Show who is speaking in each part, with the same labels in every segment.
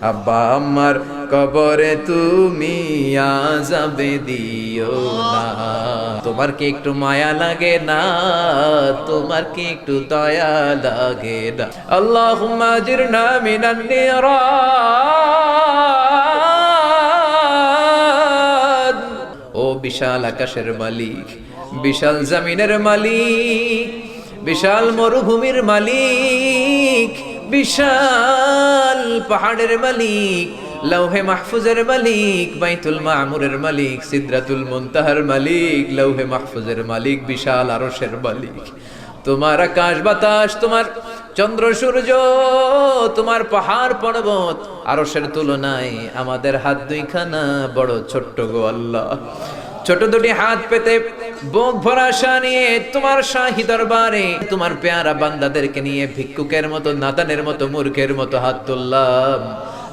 Speaker 1: আব্বা আমার কবরে তুমি আজাবে দিও না। তোমার কি একটু মায়া লাগে না? তোমার কি একটু দয়া লাগে না? আল্লাহ আজিরনা মিনান নিরান ও বিশাল আকাশের মালিক, বিশাল জমিনের মালিক, বিশাল মরুভূমির মালিক। বিশাল পাহাড়ের মালিক, লৌহে মাহফুজের মালিক, বাইতুল মামুরের মালিক, সিদ্রাতুল মুনতাহার মালিক, লৌহে মাহফুজের মালিক, বিশাল আরশের মালিক। তোমার আকাশ বাতাস, তোমার চন্দ্র সূর্য, তোমার পাহাড় পর্বত, আরশের তুলনায় আমাদের হাত দুইখানা বড় ছোট্ট গো আল্লাহ। ছোট দুটি হাত পেতে বুক ভরা নিয়ে তোমার শাহী দরবারে, তোমার পেয়ারা বান্দাদেরকে নিয়ে ভিক্ষুকের মতো, নাতানের মতো, মূর্খের মতো হাত তুললাম।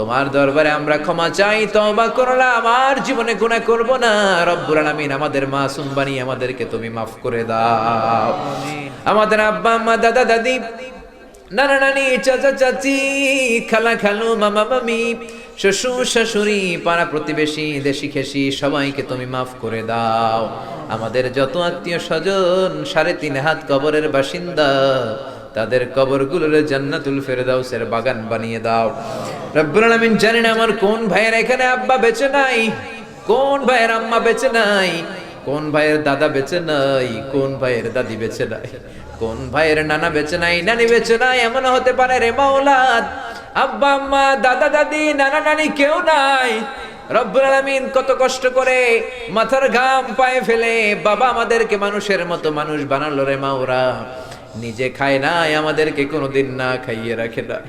Speaker 1: তোমার দরবারে আমরা ক্ষমা চাই তওবা করলাম আমার জীবনে গুণা করব না। রব্বুল আলামিন আমাদের মাসুম বানিয়ে আমাদেরকে তুমি মাফ করে দাও। আমাদের আব্বা আম্মা দাদা দাদি নানা নানি চাচা চাচি খালা খালু মামা মামি শ্বশুর শাশুড়ি পাড়া প্রতিবেশী দেশি খেসি সবাইকে তুমি মাফ করে দাও। আমাদের যত আত্মীয় স্বজন সাড়ে তিন হাত কবরের বাসিন্দা তাদের কবরগুলোর জান্নাতুল ফেরদাউসের বাগান বানিয়ে দাও। রব্বুল আলামিন জানেন আমার কোন ভাইয়ের এখানে আব্বা বেঁচে নাই? কোন ভাইয়ের আম্মা বেঁচে নাই? কোন ভাইয়ের দাদা বেঁচে নাই? কোন ভাইয়ের দাদি বেঁচে নাই? কোন ভাইয়ের নানা বেঁচে নাই? নানি বেঁচে নাই? এমন হতে পারে রে মাওলাদ। আব্বা, আম্মা, দাদা, দাদি, নানা, নানি কেউ নাই। রব্বুল আলামিন কত কষ্ট করে মাথার ঘাম পায়ে ফেলে বাবা আমাদেরকে মানুষের মতো মানুষ বানালো রে মাওরা। নিজে খায় নাই, আমাদেরকে কোনোদিন না খাইয়ে রাখে নাই।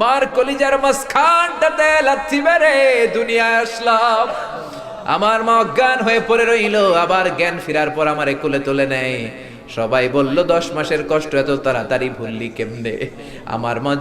Speaker 1: মার কলিজার মাঝখানটাতে লাথি মেরে দুনিয়ায় আসলাম। আমার মা অজ্ঞান হয়ে পড়ে রইল, আবার জ্ঞান ফেরার পর আমার কোলে তুলে নেয়। সবাই বলল, দশ মাসের কষ্ট এত তাড়াতাড়ি ভুললি কেমনে? আমার মা